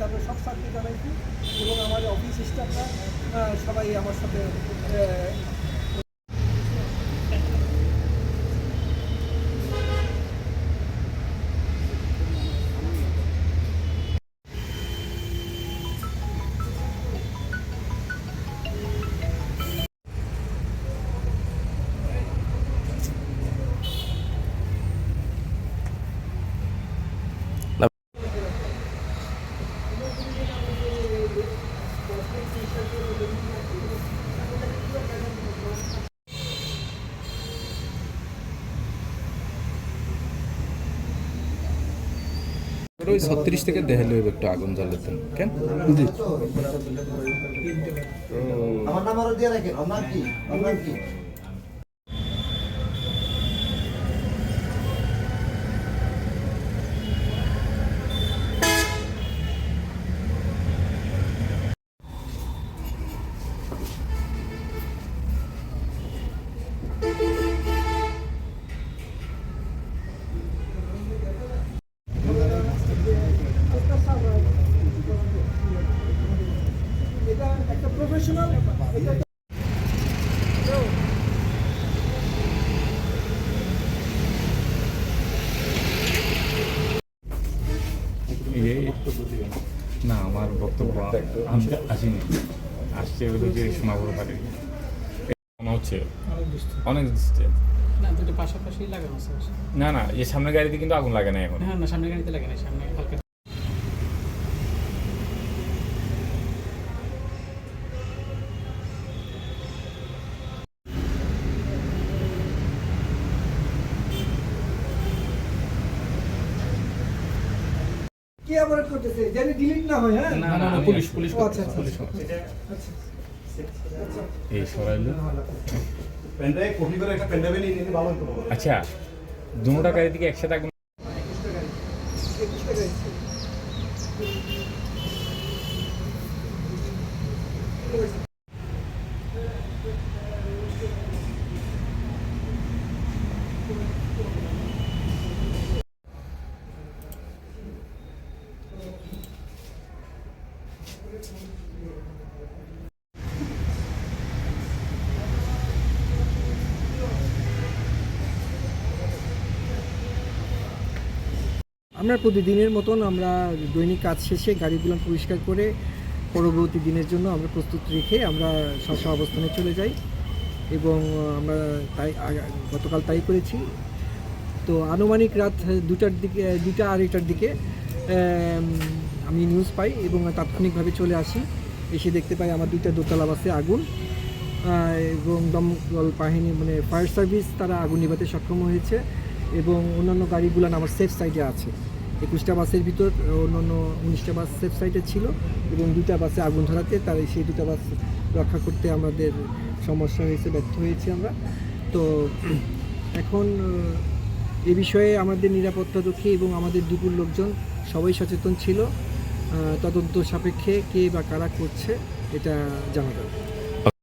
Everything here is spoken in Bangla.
তারপরে সব স্যারকে জানাইছি এবং আমার অফিস স্টাফরা সবাই আমার সাথে ওই ছত্রিশ থেকে দেখালে হইবে একটু আগুন জ্বালাতেন কেন? আমার নাম আরও দিয়ে রাখেন আপনার কি? আপনার কি? প্রফেশনাল না আমার বক্তব্য আমি আসিনি। আসছে হলো যে শোনাবো পারি মনে হচ্ছে অনেক distance। না পাশাপাশি না না এই সামনের গাড়িতে কিন্তু আগুন লাগে না এখন। হ্যাঁ না সামনে গাড়িতে লাগে না সামনে হালকা কে করতেছে যেন ডিলিট না হয় হ্যাঁ? না না পুলিশ পুলিশ আচ্ছা, আচ্ছা, পুলিশ আচ্ছা। এই সরাইলো। পেনড্রাইভ কপি করে একটা পেনড্রাইভে নিয়ে নিতে ভালো হতো। আচ্ছা দুটা গাড়ি থেকে একসাথে আগুন একুশটা গাড়ি আমরা প্রতিদিনের মতন আমরা দৈনিক কাজ শেষে গাড়িগুলো পরিষ্কার করে পরবর্তী দিনের জন্য আমরা প্রস্তুত রেখে আমরা স্ব অবস্থানে চলে যাই এবং আমরা তাই গতকাল তাই করেছি। তো আনুমানিক রাত দুটার দিকে, দুটা আড়াইটার দিকে আমি নিউজ পাই এবং তাৎক্ষণিকভাবে চলে আসি। এসে দেখতে পাই আমার দুইটা দোতলা বাসে আগুন এবং দমকল বাহিনী মানে ফায়ার সার্ভিস তারা আগুন নিভাতে সক্ষম হয়েছে এবং অন্যান্য গাড়িগুলো আমার সেফ সাইডে আছে। একুশটা বাসের ভিতর, অন্যান্য উনিশটা বাস সেফ সাইডে ছিল এবং দুটা বাসে আগুন ধরাতে তার সেই দুটা বাস রক্ষা করতে আমাদের সমস্যা হয়েছে, ব্যর্থ হয়েছি আমরা। তো এখন এ বিষয়ে আমাদের নিরাপত্তা নিরাপত্তারক্ষী এবং আমাদের দুপুর লোকজন সবাই সচেতন ছিল। তদন্ত সাপেক্ষে কে বা কারা করছে এটা জানা যাবে।